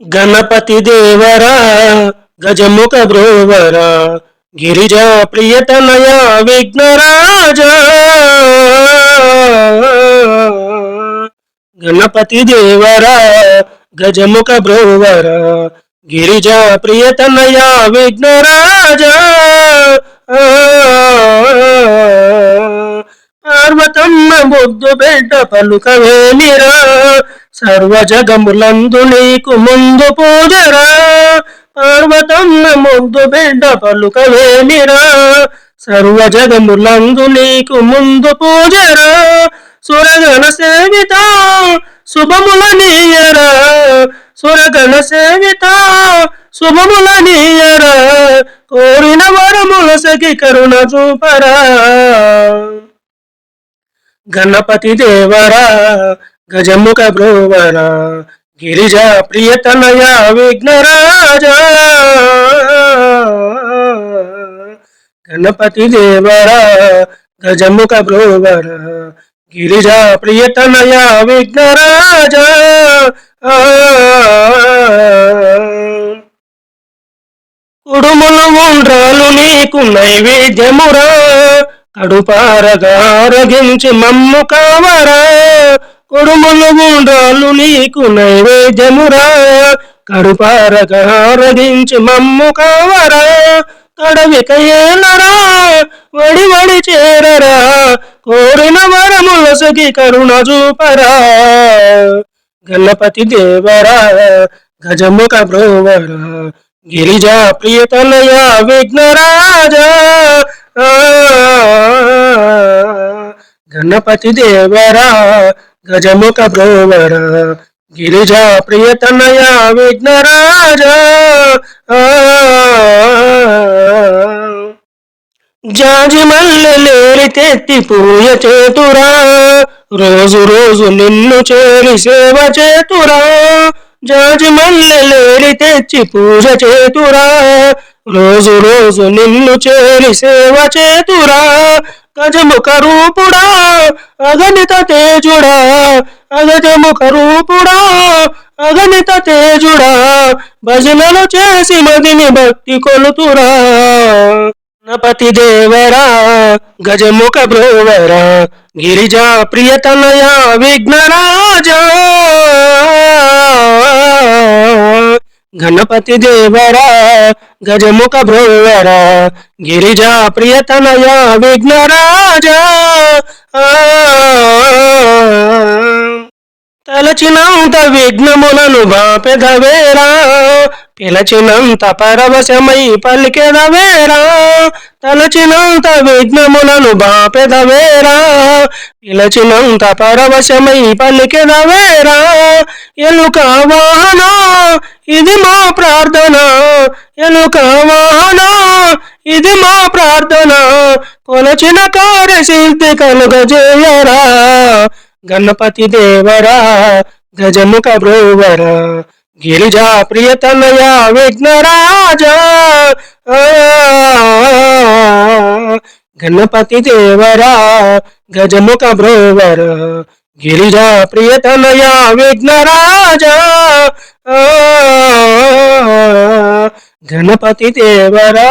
గణపతి దేవరా గజముఖ బ్రోవరా గిరిజా ప్రియతనయ విఘ్నరాజ గణపతి దేవరా గజముఖ బ్రోవరా గిరిజా ప్రియతనయ విఘ్నరాజ పార్వతమ్మ బొద్దు బిడ్డ పలుకవేలిరా సర్వ జగములందు నీకు ముందు పూజరా పార్వతమ్మ ముందు బిడ్డ పలుకవేలిరా సర్వ జగములందు నీకు ముందు పూజరా సురగణ సేవిత శుభముల నీయరా. సురగణ సేవిత శుభముల నీయరా కోరిన వరముల సఖి కరుణ చూపరా. గణపతి దేవరా గజముఖ భ్రువన గిరిజా ప్రియతనయ విఘ్నరాజ గణపతి దేవర గజముఖ బ్రోవరా గిరిజ ప్రియతనయ విఘ్నరాజ కుడుములు ఉండ్రాలు నీకు నైవేద్యమురా కడుపారగారగించి మమ్ము కావరా? కుడుములు నీకు నైవేద్యమురా. కడుపారక కడుపారగారగించి మమ్ము కావరా. కడవిక ఏలరా వడి వడి చేరరా. కోరిన వరములసకి కరుణ చూపరా. గణపతి దేవరా గజముఖ బ్రోవరా. గిరిజా ప్రియతలయ విఘ్నరాజా. గణపతి దేవరా గజముఖ భ్రోవర గిరిజా ప్రియతనయ విఘ్నరాజా జాజి మల్లెలేరి తెత్తి పూజ చేతురా రోజు రోజు నిన్ను చేరి సేవ చేతురా. జాజి మల్లెలేరి తెచ్చి పూజ చేతురా రోజు రోజు నిన్ను చేరి సేవ చేతురా. గజముఖ రూపుడా అగణిత తేజుడా అగజముఖ రూపుడా అగణిత తేజుడా భజనలు చేసి మదిని భక్తి కొలుతురా. గణపతి దేవరా గజముఖ బ్రోవరా గిరిజా ప్రియతనయా విఘ్నరాజా. గణపతి దేవరా గజముఖ భ్రువరా గిరిజా ప్రియతనయ విఘ్నరాజా. తలచినంత విఘ్నములను బాపెదవేరా పిలచినంత పరవశమై పలికెదవేరా తలచినంత విఘ్నములను బాపెదవేరా పిలచినంత పరవశమై పలికెదవేరా ఎలుక వాహనా ఇది మా ప్రార్థన ఎలుక వాహన. ఇది మా ప్రార్థన కొలచిన కార్యసిద్ధి కలుగజేయరా. గణపతి దేవరా గజముఖ బ్రోవరా గిరిజా ప్రియతనయ విఘ్నరాజా. గణపతి దేవరా గజముఖ బ్రోవర గిరిజా ప్రియతనయ విఘ్నరాజ గణపతి దేవరా